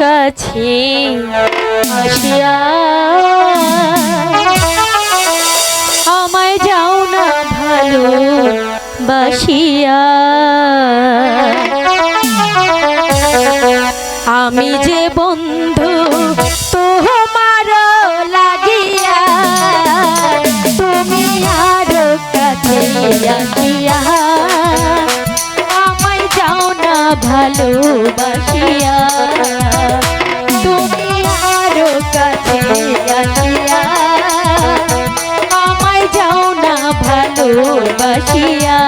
কাছে আমায় যাও না ভালো বাসিয়া আমি যে বন্ধু তোমার লাগিয়া, তুমি আরও কাছে আসিয়া ভালোবাসিয়া। তুমি আরও কাছে আসিয়া আমায় যাও না ভালোবাসিয়া।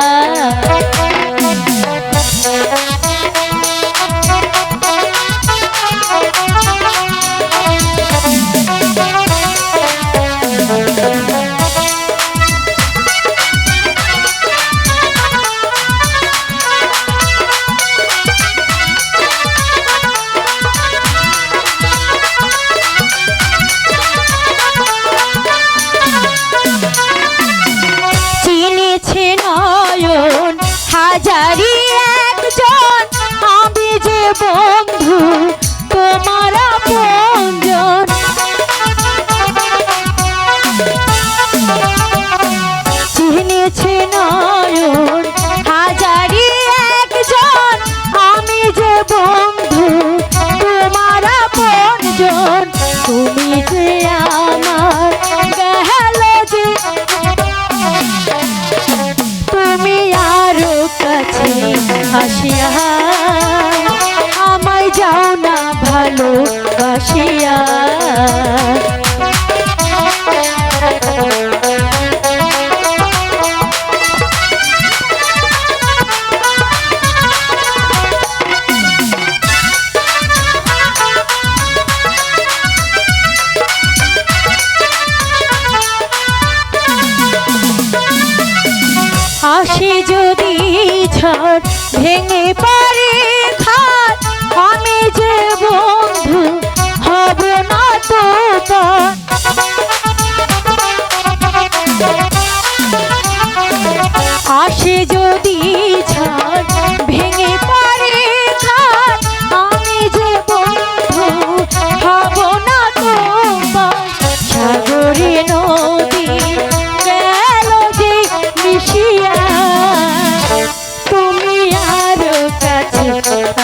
নয়ন হাজারি আসিয়া আমায় যাও না ভালো বাসিয়া ভেঙে পড়ে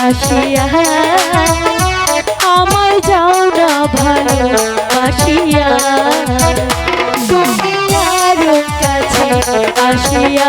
আসিয়া আমায় যাও না ভালো বাসিয়া তুমি আরও কাছে আসিয়া